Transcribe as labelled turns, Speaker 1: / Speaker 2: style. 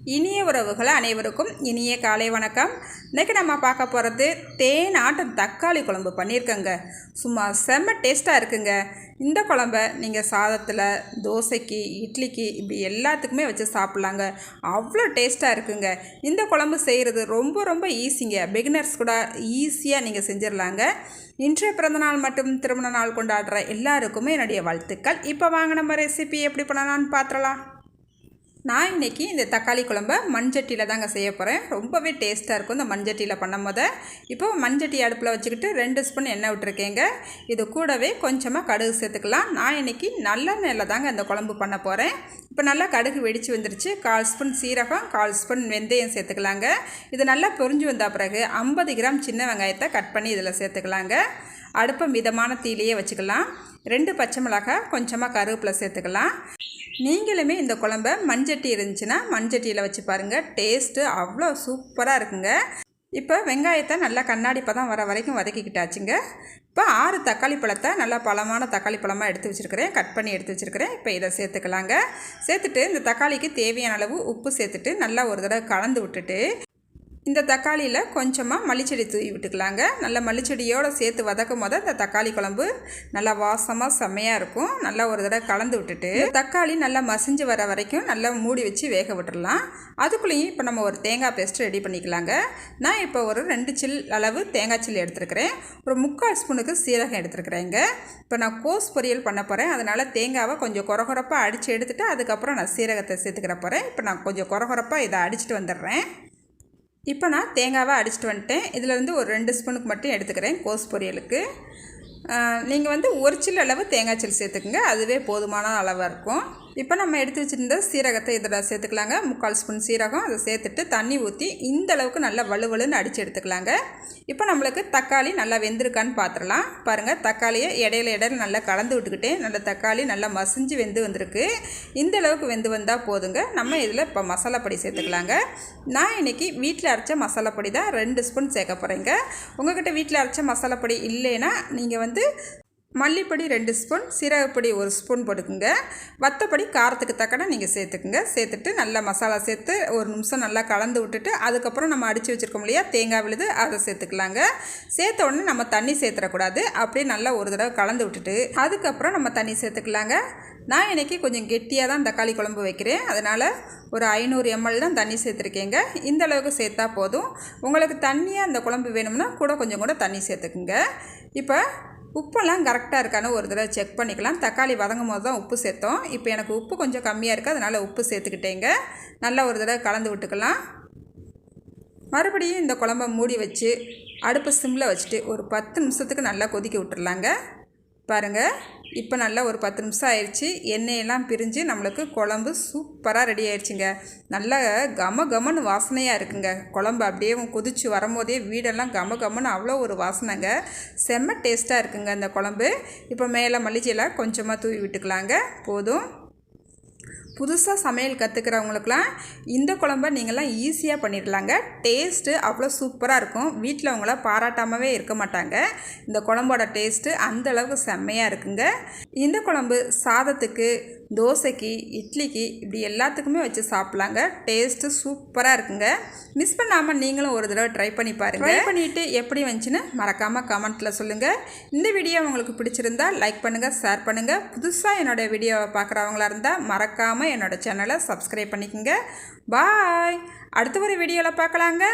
Speaker 1: இனிய உறவுகள் அனைவருக்கும் இனிய காலை வணக்கம். இன்றைக்கி நம்ம பார்க்க போகிறது தேன் ஆட்டம் தக்காளி குழம்பு பண்ணியிருக்கேங்க சும்மா செம்ம டேஸ்ட்டாக இருக்குங்க. இந்த குழம்ப நீங்கள் சாதத்தில் தோசைக்கு இட்லிக்கு இப்படி எல்லாத்துக்குமே வச்சு சாப்பிட்லாங்க. அவ்வளோ டேஸ்ட்டாக இருக்குங்க. இந்த குழம்பு செய்கிறது ரொம்ப ரொம்ப ஈஸிங்க. பிகினர்ஸ் கூட ஈஸியாக நீங்கள் செஞ்சிடலாங்க இன்றைய பிறந்தநாள் மட்டும் திருமண நாள் கொண்டாடுற எல்லாருக்குமே என்னுடைய வாழ்த்துக்கள். இப்போ வாங்க நம்ம ரெசிபி எப்படி பண்ணலான்னு பார்த்துடலாம் நான் இன்றைக்கி இந்த தக்காளி குழம்ப மண்சட்டியில் தாங்க செய்ய போகிறேன் ரொம்பவே டேஸ்ட்டாக இருக்கும் இந்த மண்சட்டியில் பண்ணும் போது இப்போ மண்சட்டி அடுப்பில் வச்சுக்கிட்டு ரெண்டு ஸ்பூன் எண்ணெய் விட்டுருக்கேங்க. இது கூடவே கொஞ்சமாக கடுகு சேர்த்துக்கலாம். நான் இன்றைக்கி நல்லெண்ணெயில் தாங்க இந்த குழம்பு பண்ண போகிறேன் இப்போ நல்லா கடுகு வெடித்து வந்துருச்சு. கால் ஸ்பூன் சீரகம் கால் ஸ்பூன் வெந்தயம் சேர்த்துக்கலாங்க. இது நல்லா பொரிஞ்சு வந்த பிறகு ஐம்பது கிராம் சின்ன வெங்காயத்தை கட் பண்ணி இதில் சேர்த்துக்கலாங்க. அடுப்பை மிதமான தீலையே வச்சுக்கலாம். ரெண்டு பச்சை மிளகாய் கொஞ்சமாக கருவேப்பிலை சேர்த்துக்கலாம். நீங்களுமே இந்த குழம்ப மண்சட்டி இருந்துச்சுன்னா மண்சட்டியில் வச்சு பாருங்கள் டேஸ்ட்டு அவ்வளோ சூப்பராக இருக்குங்க. இப்போ வெங்காயத்தை நல்லா கண்ணாடி பதம் வர வரைக்கும் வதக்கிக்கிட்டாச்சுங்க. இப்போ ஆறு தக்காளி பழத்தை நல்லா பழமான தக்காளி பழமாக எடுத்து வச்சுருக்கிறேன். கட் பண்ணி எடுத்து வச்சுருக்கிறேன். இப்போ இதை சேர்த்துக்கலாங்க. சேர்த்துட்டு இந்த தக்காளிக்கு தேவையான அளவு உப்பு சேர்த்துட்டு நல்லா ஒரு தடவை கலந்து விட்டுட்டு இந்த தக்காளியில் கொஞ்சமாக மல்லிச்செடி தூவி விட்டுக்கலாங்க. நல்ல மல்லிச்செடியோடு சேர்த்து வதக்கும் போது இந்த தக்காளி குழம்பு நல்லா வாசமாக செம்மையாக இருக்கும். நல்லா ஒரு தடவை கலந்து விட்டுட்டு தக்காளி நல்லா மசிஞ்சு வர வரைக்கும் நல்லா மூடி வச்சு வேக விட்டுடலாம் அதுக்குள்ளேயும் இப்போ நம்ம ஒரு தேங்காய் பேஸ்ட் ரெடி பண்ணிக்கலாங்க. நான் இப்போ ஒரு ரெண்டு சில் அளவு தேங்காய் சில் எடுத்துருக்கிறேன். ஒரு முக்கால் ஸ்பூனுக்கு சீரகம் எடுத்துருக்குறேங்க. இப்போ நான் கோஸ் பொரியல் பண்ண போகிறேன் அதனால் தேங்காவை கொஞ்சம் குறகுறப்பாக அடித்து எடுத்துகிட்டு அதுக்கப்புறம் நான் சீரகத்தை சேர்த்துக்கிற போகிறேன் இப்போ நான் கொஞ்சம் குறகுறப்பாக இதை அடிச்சுட்டு வந்துடுறேன். இப்போ நான் தேங்காவை அடிச்சுட்டு வந்துட்டேன். இதிலேருந்து ஒரு ரெண்டு ஸ்பூனுக்கு மட்டும் எடுத்துக்கிறேன் கோஸ் பொரியலுக்கு. நீங்கள் வந்து ஒரு சில்லு அளவு தேங்காய் சில் சேர்த்துக்குங்க. அதுவே போதுமான அளவாக இருக்கும். இப்போ நம்ம எடுத்து வச்சுருந்த சீரகத்தை இதில் சேர்த்துக்கலாங்க. முக்கால் ஸ்பூன் சீரகம் அதை சேர்த்துட்டு தண்ணி ஊற்றி இந்த அளவுக்கு நல்லா வலுவலுன்னு அடித்து எடுத்துக்கலாங்க. இப்போ நம்மளுக்கு தக்காளி நல்லா வெந்திருக்கான்னு பார்த்துடலாம் பாருங்கள் தக்காளியை இடையில இடையில நல்லா கலந்து விட்டுக்கிட்டே நல்ல தக்காளி நல்லா மசிஞ்சு வெந்து வந்திருக்கு. இந்த அளவுக்கு வெந்து வந்தால் போதுங்க. நம்ம இதில் இப்போ மசாலா பொடி சேர்த்துக்கலாங்க. நான் இன்றைக்கி வீட்டில் அரைச்ச மசாலா பொடி தான் ரெண்டு ஸ்பூன் சேர்க்க போகிறேங்க உங்கள்கிட்ட வீட்டில் அரைச்ச மசாலா பொடி இல்லைன்னா நீங்கள் வந்து மல்லிப்பொடி ரெண்டு ஸ்பூன் சீரகப்பொடி ஒரு ஸ்பூன் போட்டுக்குங்க. வத்தப்பொடி காரத்துக்கு தக்கன நீங்கள் சேர்த்துக்குங்க. சேர்த்துட்டு நல்லா மசாலா சேர்த்து ஒரு நிமிஷம் நல்லா கலந்து விட்டுட்டு அதுக்கப்புறம் நம்ம அடித்து வச்சுருக்கோம் இல்லையா தேங்காய் விழுது அதை சேர்த்துக்கலாங்க. சேர்த்த உடனே நம்ம தண்ணி சேர்த்துடக்கூடாது. அப்படியே நல்லா ஒரு தடவை கலந்து விட்டுட்டு அதுக்கப்புறம் நம்ம தண்ணி சேர்த்துக்கலாங்க. நான் இன்றைக்கி கொஞ்சம் கெட்டியாக தான் தக்காளி குழம்பு வைக்கிறேன். அதனால் ஒரு ஐநூறு எம்எல் தான் தண்ணி சேர்த்துருக்கேங்க. இந்த அளவுக்கு சேர்த்தா போதும். உங்களுக்கு தண்ணியாக அந்த குழம்பு வேணும்னா கூட கொஞ்சம் கூட தண்ணி சேர்த்துக்குங்க. இப்போ உப்பெல்லாம் கரெக்டாக இருக்கான்னு ஒரு தடவை செக் பண்ணிக்கலாம். தக்காளி வதங்கும் போது தான் உப்பு சேர்த்தோம். இப்போ எனக்கு உப்பு கொஞ்சம் கம்மியாக இருக்குது அதனால் உப்பு சேர்த்துக்கிட்டேங்க. நல்லா ஒரு தடவை கலந்து விட்டுக்கலாம். மறுபடியும் இந்த குழம்ப மூடி வச்சு அடுப்பு சிம்மில் வச்சுட்டு ஒரு பத்து நிமிஷத்துக்கு நல்லா கொதிக்க விட்டுறலாங்க. பாருங்கள் இப்போ நல்லா ஒரு பத்து நிமிஷம் ஆயிடுச்சு எண்ணெயெல்லாம் பிரிஞ்சு நம்மளுக்கு குழம்பு சூப்பராக ரெடி ஆயிடுச்சுங்க நல்லா கம கமன்னு வாசனையாக இருக்குங்க. குழம்பு அப்படியே கொதிச்சு வரும்போதே வீடெல்லாம் கம கமன்னு அவ்வளோ ஒரு வாசனைங்க. செம்ம டேஸ்ட்டாக இருக்குங்க அந்த குழம்பு. இப்போ மேலே மல்லிச்செல்லாம் கொஞ்சமாக தூவி விட்டுக்கலாங்க. போதும். புதுசாக சமையல் கற்றுக்கிறவங்களுக்குலாம் இந்த குழம்ப நீங்கள்லாம் ஈஸியாக பண்ணிடலாங்க. டேஸ்ட்டு அவ்வளோ சூப்பராக இருக்கும். வீட்டில் அவங்கள பாராட்டாமவே இருக்க மாட்டாங்க. இந்த குழம்போட டேஸ்ட்டு அந்தளவுக்கு செம்மையாக இருக்குங்க. இந்த குழம்பு சாதத்துக்கு தோசைக்கு இட்லிக்கு இப்படி எல்லாத்துக்குமே வச்சு சாப்பிட்லாங்க. டேஸ்ட்டு சூப்பராக இருக்குங்க. மிஸ் பண்ணாமல் நீங்களும் ஒரு தடவை ட்ரை பண்ணி பாருங்கள் ட்ரை பண்ணிவிட்டு எப்படி வந்துச்சுன்னு மறக்காமல் கமெண்ட்டில் சொல்லுங்கள் இந்த வீடியோ உங்களுக்கு பிடிச்சிருந்தா லைக் பண்ணுங்கள் ஷேர் பண்ணுங்கள் புதுசாக என்னோடய வீடியோவை பார்க்குறவங்களா இருந்தால் மறக்காமல் என்னோடய சேனலை சப்ஸ்கிரைப் பண்ணிக்கோங்க. பாய் அடுத்த ஒரு வீடியோவில் பார்க்கலாங்க.